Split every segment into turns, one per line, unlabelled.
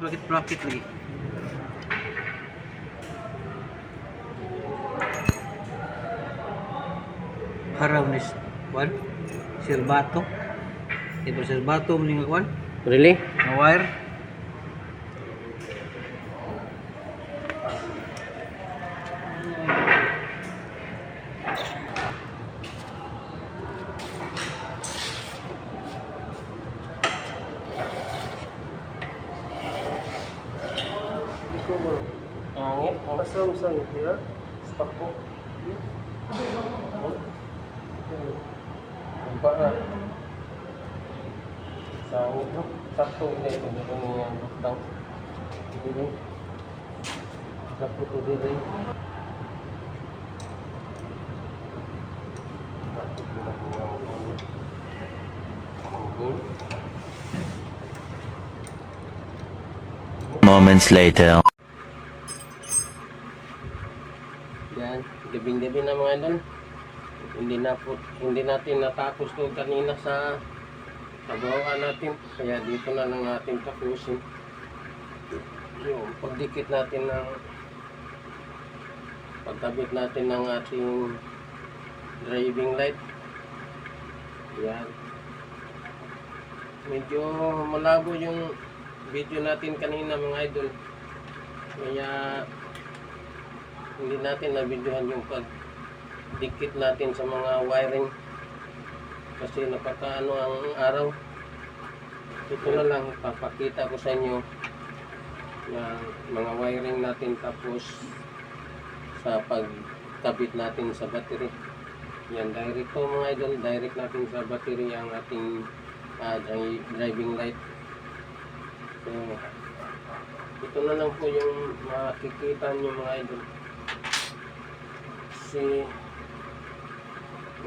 Bakit bracket lagi? Haraw ni Kwan? Silbato? Iba silbato mo nga Kwan?
Really?
Na wire?
Angit, masam sa ya. Spak po. Para sa no, sakto na ito dito niya lockdown. Dili. Sakto to dili.
Moments later.
Yan, gabing-gabi na mga idol. Hindi na po, hindi natin natapos to kanina sa trabahoan natin. Kaya dito na lang natin tapusin. Yung pagdikit natin ng pagkabit natin ng ating driving light. Yan. Medyo malabo yung video natin kanina mga idol. Kaya hindi natin nabidyohan yung pagdikit natin sa mga wiring kasi napakaano ang araw ito na lang papakita ko sa inyo yung mga wiring natin tapos sa pagkabit natin sa battery yan direct to mga idol. Direct natin sa battery ang ating ah, dri- driving light. So ito na lang po yung makikita nyo mga idol. Kasi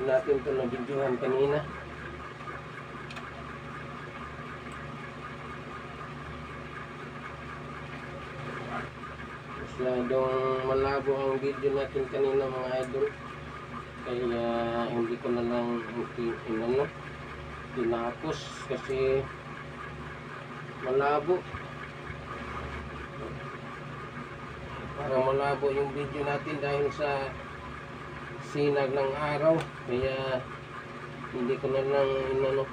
natin ito nabidyohan kanina. Masyadong malabo ang video natin kanina mga idol kaya hindi ko na lang inano tinapos kasi malabo. Parang malabo yung video natin dahil sa sinag ng araw. Kaya hindi ko na lang inano.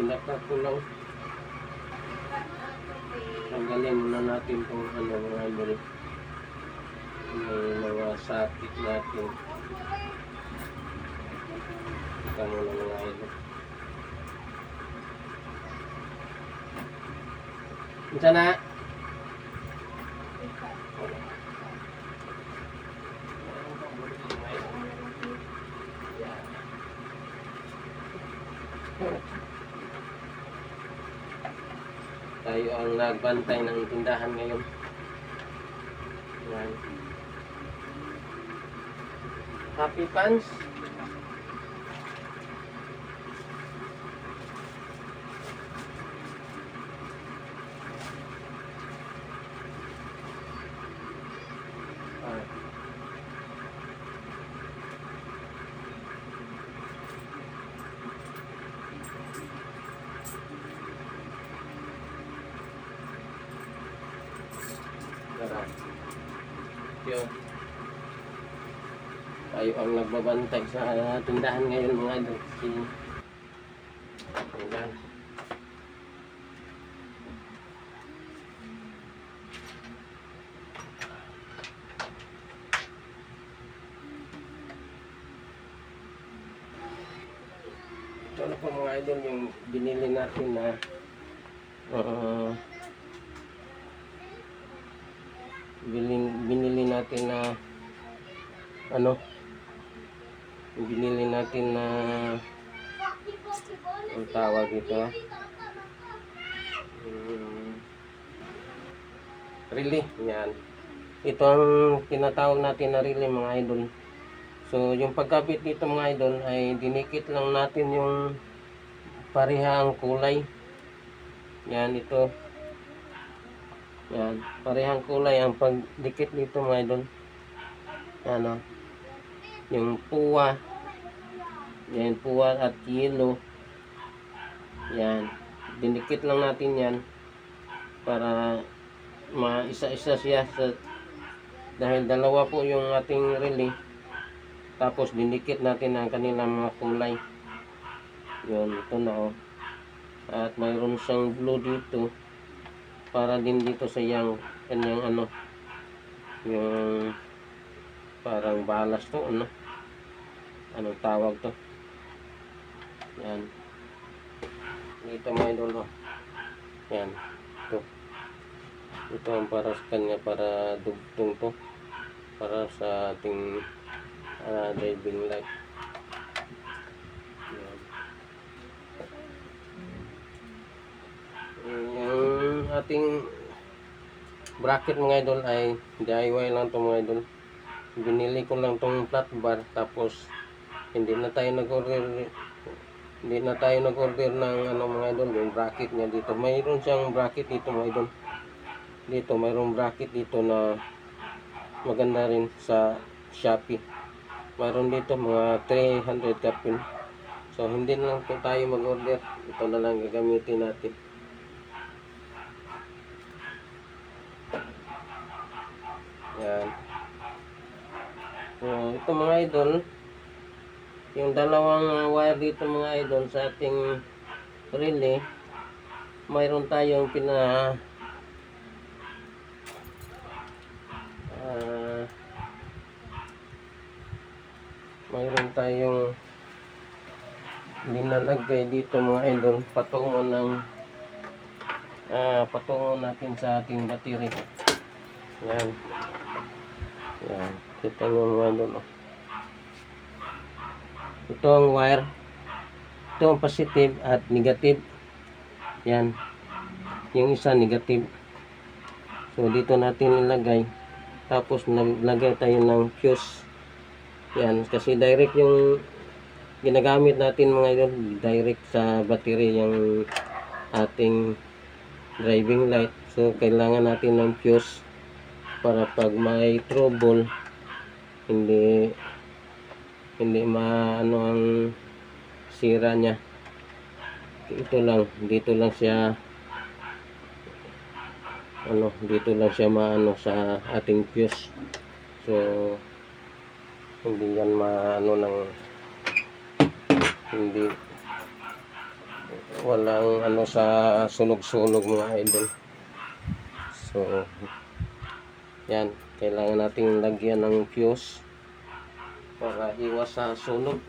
Kinaka ko lang tanggalin muna natin kung ano mga idol. May mga sakit natin. Ika muna mga idol. Isa na. Tayo ang nagbantay ng tindahan ngayon. Yan. Happy Pants. Ah. Tara. Yun. Tayo ang nagbabantay sa tindahan ngayon mga idol. Si... Ayan. Ito na po mga idol yung binili natin na uh, biling, binili natin na ano binili natin na ang tawag dito um, relay yan. Ito ang tinatawag natin na relay mga idol. So yung pagkabit dito mga idol ay dinikit lang natin yung parehang kulay. Yan ito. Yan, parehang kulay ang pagdikit dito mga idol. Yan o. Yung puwa. Yan, puwa at yellow. Yan. Dinikit lang natin yan para maisa-isa siya sa dahil dalawa po yung ating relay tapos dinikit natin ang kanilang mga kulay yun ito na oh at mayroon siyang blue dito para din dito sa yang kanyang ano yung parang balas to ano? Anong tawag to? Yan. Dito may idol oh yan. Ito. Ito ang para sa kanya para dugtong to. Para sa ating ah, diving light yung ating bracket mga idol ay DIY lang to mga idol binili ko lang tong flat bar tapos hindi na tayo nag-order hindi na tayo nag-order ng ano mga idol yung bracket niya dito. Mayroon siyang bracket dito mga idol. Dito mayroong bracket dito na maganda rin sa Shopee. Mayroon dito mga 300 kapin so hindi na lang tayo mag-order. Ito na lang gagamitin natin yan so ito mga idol. Yung dalawang uh, wire dito mga idol sa ating relay mayroon tayong pina ah, mayroon tayong linalagay dito mga idol patungo ng ah, patungo natin sa ating battery. Yan. Yan. Kita nyo mga idol oh. Ito ang wire. Ito ang positive at negative. Yan. Yung isa negative. So dito natin ilagay tapos naglagay tayo ng fuse. Yan. Kasi direct yung ginagamit natin mga idol direct sa battery yung ating driving light. So kailangan natin ng fuse para pag may trouble hindi hindi maano ang sira niya. Ito lang dito lang siya ano dito lang siya maano sa ating fuse. So hindi yan maano ng hindi walang ano sa sunog-sunog mga idol. So yan kailangan nating lagyan ng fuse para iwas sa sunog.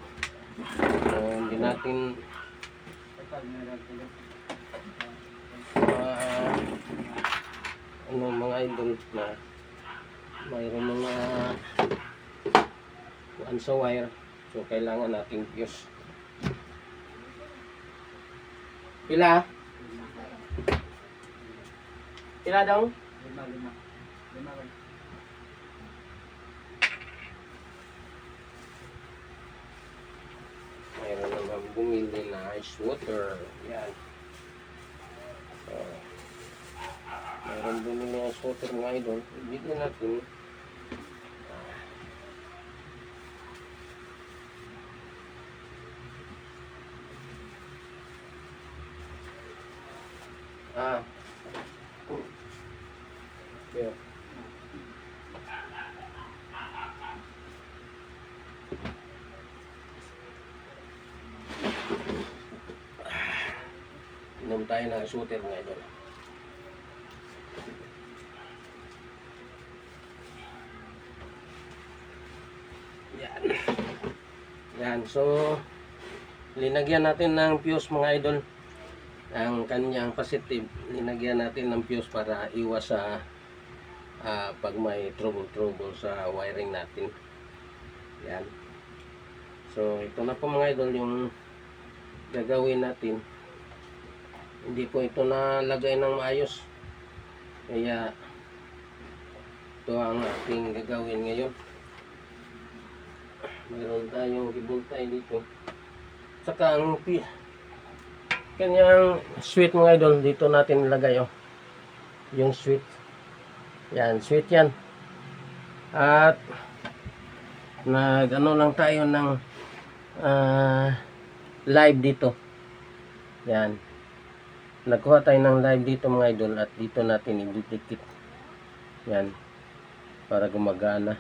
So, hindi natin ah, ano mga idol na mayroong mga kuan sa wire. So kailangan nating fuse. Pila? Pila daw mayroon naman bumili na ice water? Yan. So, mayroon bumili na ice water mga idol. Bigyan natin. Ah. Yeah. Inom tayo ng shooter mga idol. Yan. Yan. So, linagyan natin ng fuse mga idol. Ang kanyang positive, linagyan natin ng fuse para iwas sa ah, pag may trouble-trouble sa wiring natin. Yan. So, ito na po mga idol yung gagawin natin hindi po ito nalagay ng maayos. Kaya ito ang ating gagawin ngayon. Mayroon tayong gibultay dito. Saka ang kanyang sweet mga idol dito natin ilagay oh. Yung sweet. Yan sweet yan. At nag ano lang tayo ng ah, live dito. Yan nagkuha tayo ng live dito mga idol at dito natin ididikit. Yan. Para gumagana.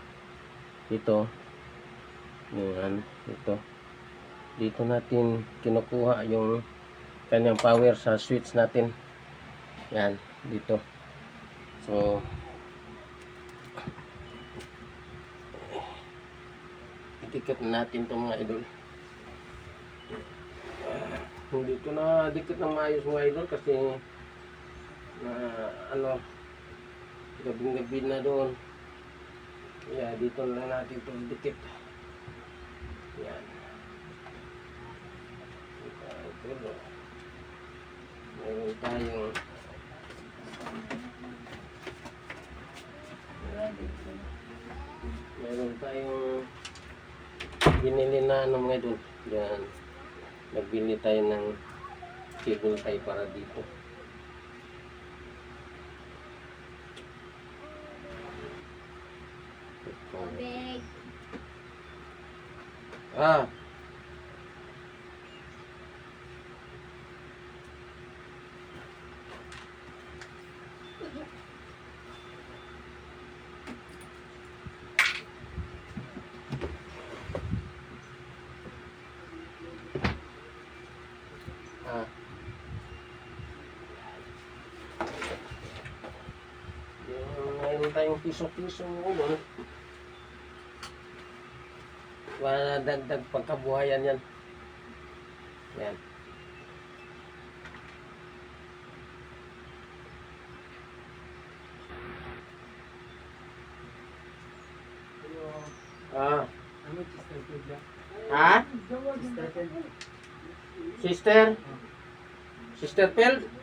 Ito. Yan. Ito. Dito natin kinukuha yung kanyang power sa switch natin. Yan. Dito. So, idikit na natin itong mga idol. Hindi ko na dikit ng maayos mga idol kasi na ano gabing gabi na doon. Yeah, dito na natin ito dikit. Yan. Ito, ito. Meron tayong meron tayong binili na ano mga idol. Yan. Nagbili tayo ng cable tie para dito. Ito. Ah. Ah. Yung mayroon tayong piso-piso ulo. Wala dagdag pagkabuhayan yan. Yan. Ah. Ha? Sister? Sister That Chesterfield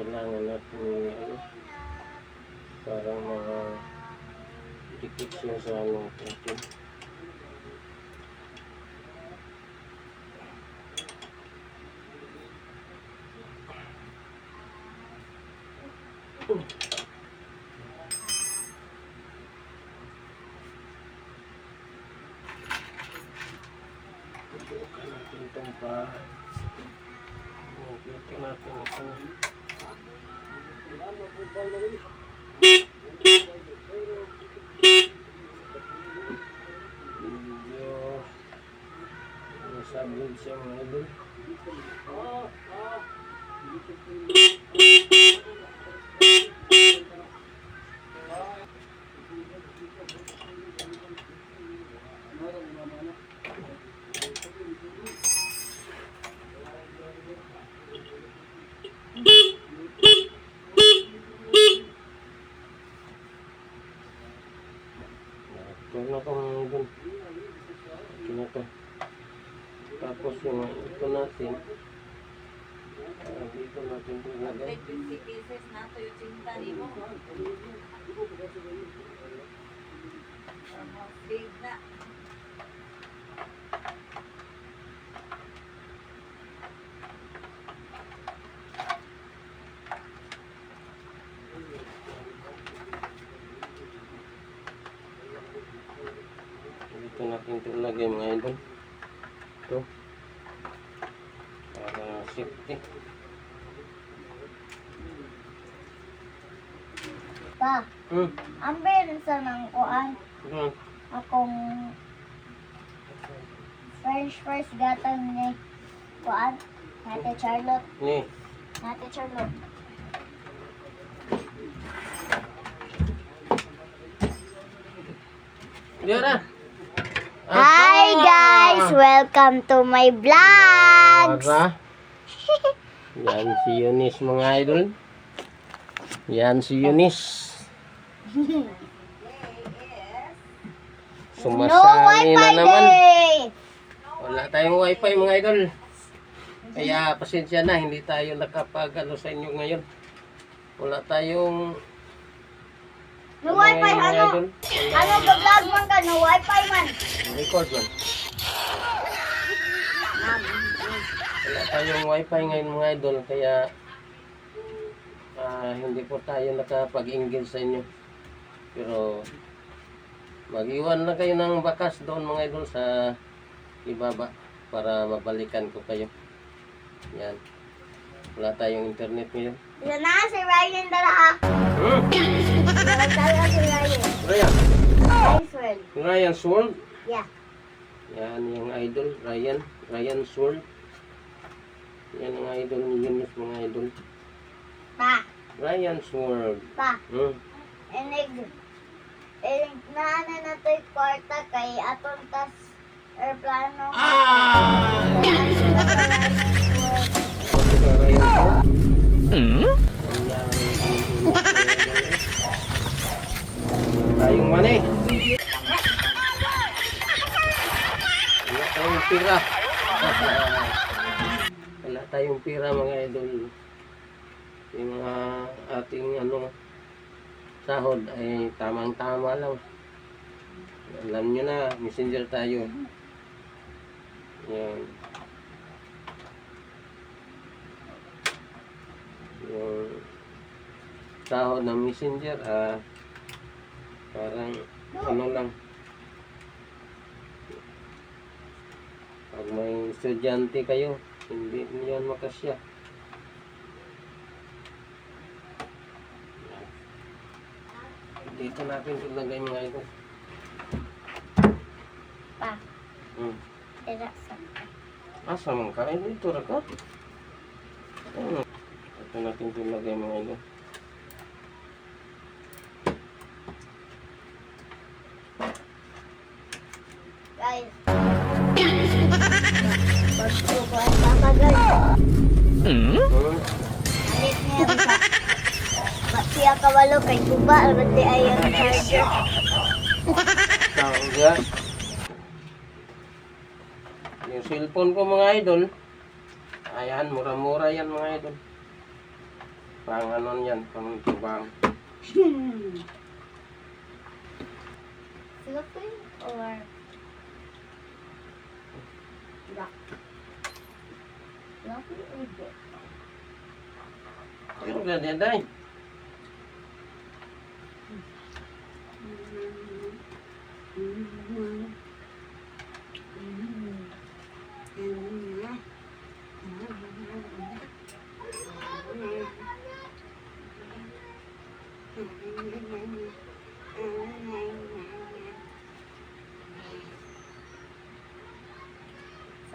kailangan natin yung ano, para mga dikit siya sa ano natin. Subukan natin itong pa Ito natin ito. Medyo nasabog siya mga idol. Ito
120 pieces na to yung cinta ni mo. Save na.
Hmm.
meron sa nang kuan
Hmm.
akong French fries gatang ni kuan Nate Charlotte,
Ni.
Nate Charlotte.
Diyan
Hi guys, welcome to my vlog.
Para. Yan si Eunice mga idol. Yan si Eunice.
no
Sumasali na naman. Wala tayong wifi mga idol. Kaya pasensya na, hindi tayo nakapag ano sa inyo ngayon. Wala tayong
No wifi,
mga
ano?
idol.
Ano vlog man ka? No wifi man.
Record man. Wala tayong wifi ngayon mga idol, kaya ah, hindi po tayo nakapag-engage sa inyo. Pero mag-iwan na kayo ng bakas doon mga idol sa ibaba para mabalikan ko kayo. Yan. Wala tayong internet ngayon.
Yan na, si Ryan dala ha.
Hmm?
Si Ryan.
Ryan.
One.
Ryan Sword.
Yeah.
Yan yung idol. Ryan. Ryan Sword. Yan ang idol ni Yunus mga idol.
Pa,
Ryan Sword.
pa.
Hmm.
Enig. Enig na ano na to yung kwarta kay aton tas aeroplano. Ah!
Sword. Tayong mani. Pira. Wala tayong pira mga idol. Yung mga ating ano sahod ay tamang-tama lang. Alam nyo na, messenger tayo. Yan. Yung sahod ng messenger, ah, parang ano lang. Pag may estudyante kayo, hindi niyan makasya. Dito natin ilagay mga ito.
Pa,
Hmm.
tira sa
Asa man ka? Ay, dito ra ka. Ano? Ito natin ilagay mga ito.
Siya kawalo kay Kuba, alati ay ang charger.
Tangga. Yung cellphone ko mga idol. Ayan, mura-mura yan mga idol. Pang ano yan, pang tubang.
Philippine or Rock? Rocky or Dick?
Pero ganyan day.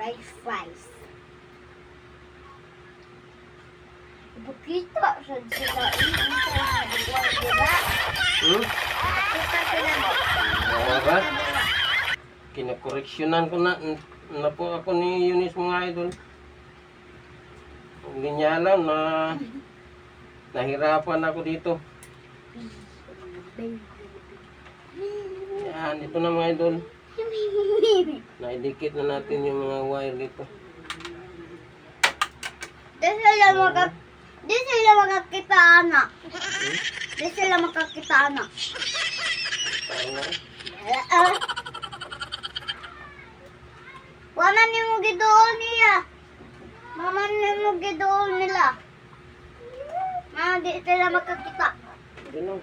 French fries. Bukita sa sila ini sa mga diba?
Hmm?
Kita sila mo.
Wala. Kinakoreksyonan ko na, na po ako ni Eunice mga idol. Hindi niya alam na nahirapan ako dito. Yan, ito na mga idol. Naidikit na natin yung mga wire dito.
Di sila maka Di sila makakita anak. Di sila makakita anak.
Ano?
Uh, Wala ni mo gidoon niya. Mama ni mo gidoon nila. Ah, di sila makakita.
Lang.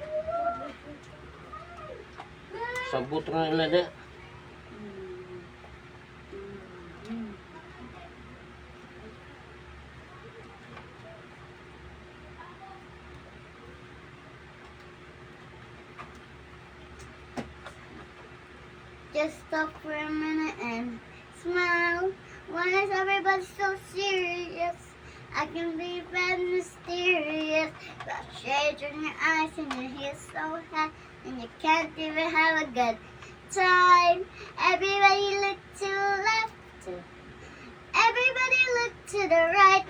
Sabot na nila na.
Stop for a minute and smile. Why is everybody so serious? I can be bad mysterious. Got shades in your eyes and your hair so high, and you can't even have a good time. Everybody look to the left. Everybody look to the right.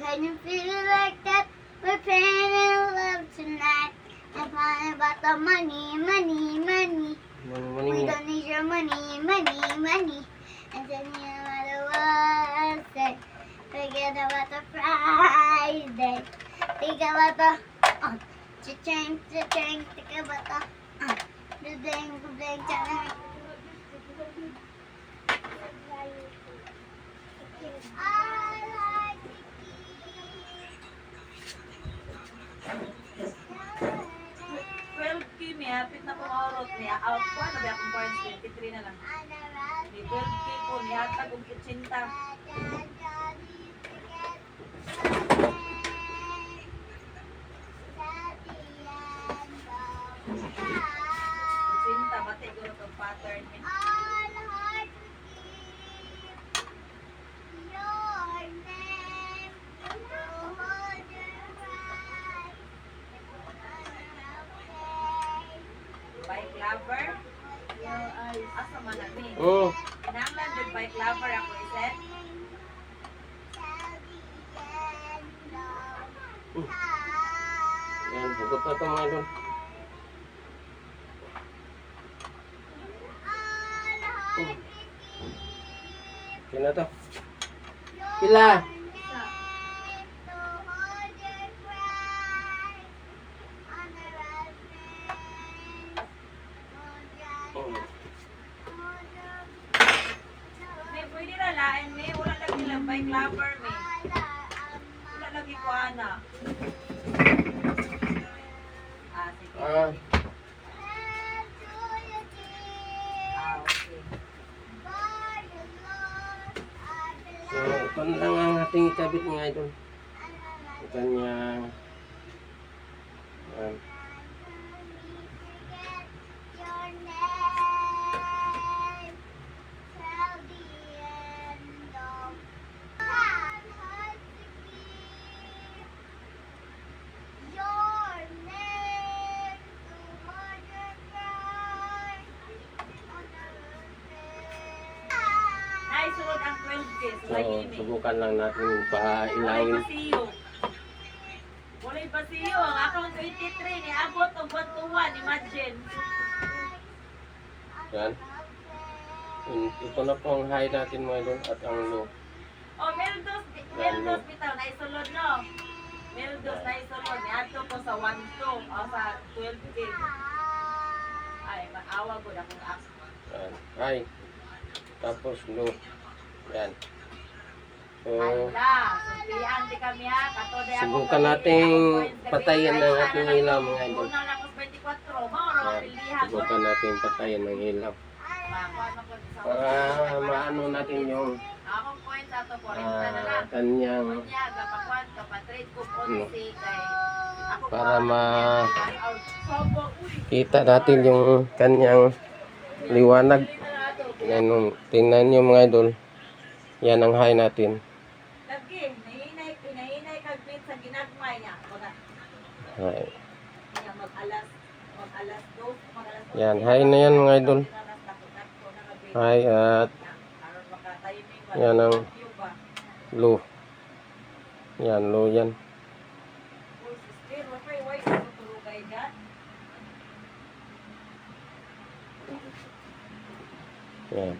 Can you feel it like that? We're praying in love tonight. I'm about the money, money, money.
Mani,
We don't need your money, money, money. And then you no matter what say, forget about the Friday. Think about the uh, cha-ching, cha-ching, think about the uh, the ding, the ding, cha-ching. I
12K mi, hapit na kong orot niya. Out ko, ano ba akong points? 23 na lang. Di 12K po, nihatag og 80. Sinta, bati ko itong pattern niya. Bike lover. Asa man na ni?
Oh,
Kinahanglan yung bike lover ako iset.
yan, hugot na ito mga idol. Kaya to. Pila. So, subukan lang natin
Walay
pailawin.
pasiyo. Walay pasiyo. Ang akong 23 ni abot ang bantuan. Imagine.
Yan. Yun, Ito na po ang high natin mga idol at ang low.
Oh, Meldos, Meldos bitaw na isulod no. Meldos na isulod. Niadto ko sa 1 2 o sa 12 k. Ay, maawa ko na kung app.
Yan. High. Tapos low. Yan. So,
Hala, sumpihan di kami ha. Katode ako.
Subukan nating patayin ang ating ilaw, mga idol.
Unang lakos 24. Mauro,
yan.
pilihan.
Subukan natin patayin ng ilaw. Para maano natin yung ah,
lang.
kanyang Ano? Para
po,
ma-
out. Sobo, uy.
kita natin yung kanyang liwanag. Tingnan nyo mga idol. Yan ang high natin.
Dos.
Yan, high na yan mga idol. High at? Yan ang- low. Yan, low yan. Yan.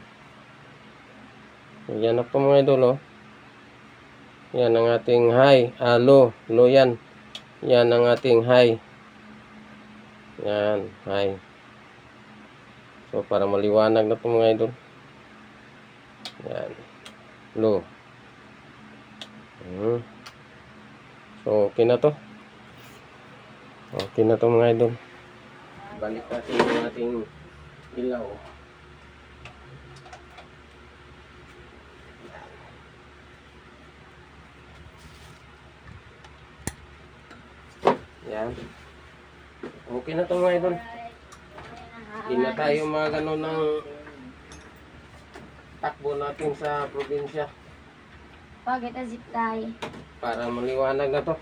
Yan na po mga idol, oh. Yan ang ating high. Ah, low. Low yan. Yan ang ating high. Yan, high. So, para maliwanag na po mga idol. Yan. Low. Hmm. So, okay na to. Okay na to mga idol. Balik natin yung ating ilaw. Yan. Okay na to mga idol. Hindi na tayo mga ganun ng takbo natin sa probinsya
Pag ito zip tie.
para maliwanag na to.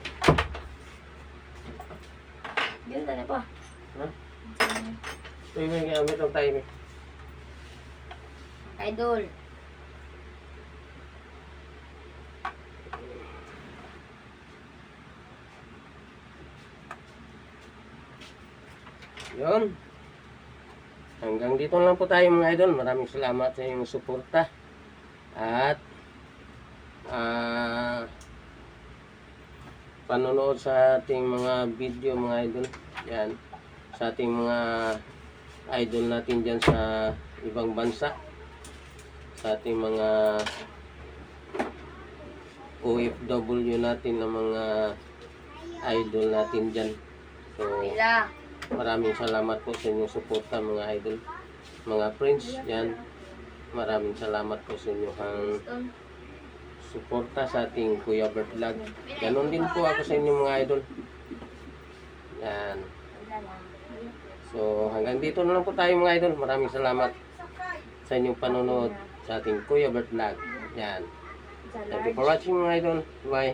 Ganda na po.
Ha? Ito yung gamit ng time.
Idol.
Yun. Hanggang dito lang po tayo mga idol. Maraming salamat sa inyong suporta. At ah panonood sa ating mga video mga idol. Yan. Sa ating mga idol natin dyan sa ibang bansa. Sa ating mga OFW natin na mga idol natin dyan. So. Maraming salamat po sa inyong suporta mga idol. Mga friends, yan. Maraming salamat po sa inyong suporta sa ating Kuya Bert Vlog. Ganon din po ako sa inyong mga idol. Yan. So hanggang dito na lang po tayo mga idol. Maraming salamat sa inyong panonood sa ating Kuya Bert Vlog. Yan. Thank you for watching mga idol. Bye.